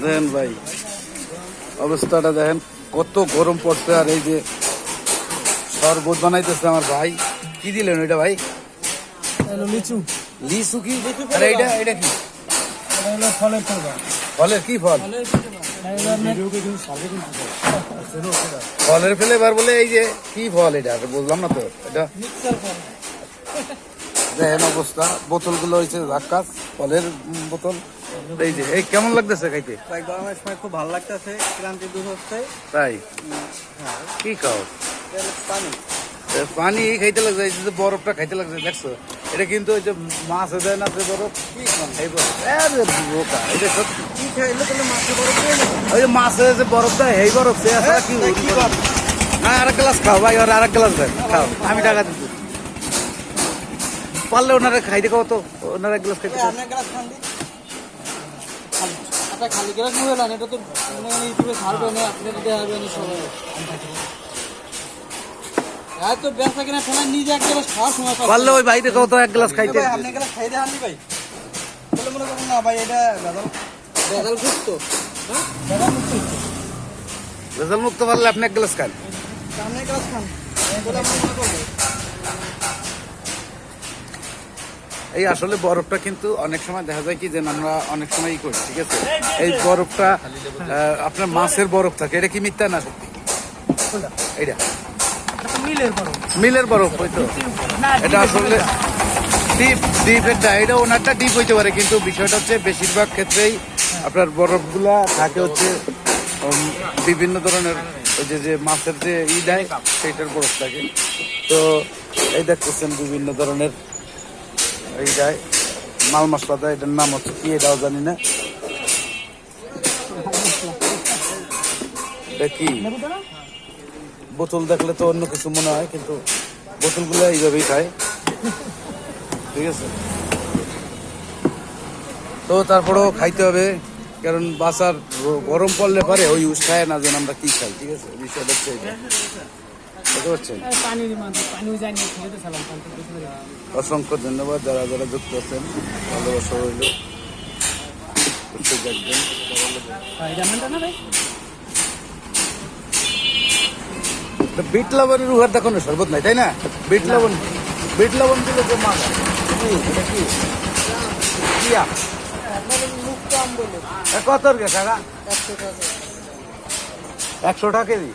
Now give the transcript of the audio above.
দেখেন ভাই অবস্থাটা দেখেন কত গরম পড়ছে আর এই যে শরবত বানাইতেছে আমার ভাই। কি দিলেন ওইটা ভাই? লিচু। লিচু কি? আরে এটা এটা কি ফলের ফলের কি ফল? ফলের ফ্লেভার বলে এই যে কি ফল এটা? বললাম না তো। এটা দেখেন অবস্থা। বোতলগুলো হয়েছে ফলের বোতল। এই যে এই কেমন লাগতেছে খাইতে? ভাই গরমের সময় খুব ভালো লাগতেছে ক্লান্তি দূর হচ্ছে। তাই? কি খাও পানি। পানি খাইতে লাগছে এই যে বরফটা খাইতে লাগছে দেখছ? এটা কিন্তু ওই যে মাছ দেয় না যে বরফ? কি বরফ। বোকা এটা সত্যি। কি খাইলে তাহলে মাছে বড় খেয়ে নেব? ওই যে মাছে যে বরফ দেয় এই বরফ সে কি তাই না আরেক গ্লাস খাও ভাই ওর আরেক গ্লাস দেন খাও আমি টাকা দিচ্ছি। পারলে ওনারা খাইতে খাও তো ওনারা এক গ্লাস খাইতে গ্লাস খালি গ্লাস নিয়ে এলেন এটা তো ইউটিউবে ছাড়বে না দেওয়া না সবাই। হ্যাঁ ব্যবসা কিনা ফেলা নিজে এক গ্লাস খাওয়ার সময় পাচ্ছে। পারলে ওই ভাইতে খাও তো এক গ্লাস খাইতে আপনি গ্লাস খাই দেখাননি ভাই। তাহলে মনে করুন না ভাই এটা বেদাল বেদাল ঘুরত হ্যাঁ? বেদাল মুক্ত মুক্ত পারলে আপনি এক গ্লাস খান। আপনি গ্লাস খান। বলে আমার মনে করব এই আসলে বরফটা কিন্তু অনেক সময় দেখা যায় কি যে আমরা অনেক সময় করি ঠিক আছে? এই বরফটা আপনার মাছের বরফ থাকে এটা কি মিথ্যা না সত্যি? এইটা। মিলের মিলের বরফ হয়তো এটা আসলে ডিপ ডিপ এটা এটা ওনারটা ডিপ হইতে পারে কিন্তু বিষয়টা হচ্ছে বেশিরভাগ ক্ষেত্রেই আপনার বরফগুলা থাকে হচ্ছে বিভিন্ন ধরনের ওই যে যে মাছের যে ই দেয় সেইটার বরফ থাকে। তো এই দেখতেছেন বিভিন্ন ধরনের এই দেয় মাল মশলা দেয়, এটার নাম হচ্ছে কি এটাও জানি না। কি? বোতল দেখলে তো অন্য কিছু মনে হয়, কিন্তু বোতলগুলো এইভাবেই খায়। ঠিক আছে? তো তারপরেও খাইতে হবে, কারণ বাসার গরম পড়লে পারে, ওই উস খায় না যেন আমরা কি খাই, ঠিক আছে? বিষয়টা হচ্ছে। বুঝতে পারছেন? পানি অসংখ্য ধন্যবাদ যারা যারা যুক্ত আছেন ভালোবাসা রইল। দেখবেন তো বিট লবণের উহার দেখো না শরবত নাই তাই না? বিট লবণ বিট লবণ দিলে তো মাছ কত টাকা। একশো টাকা কেজি?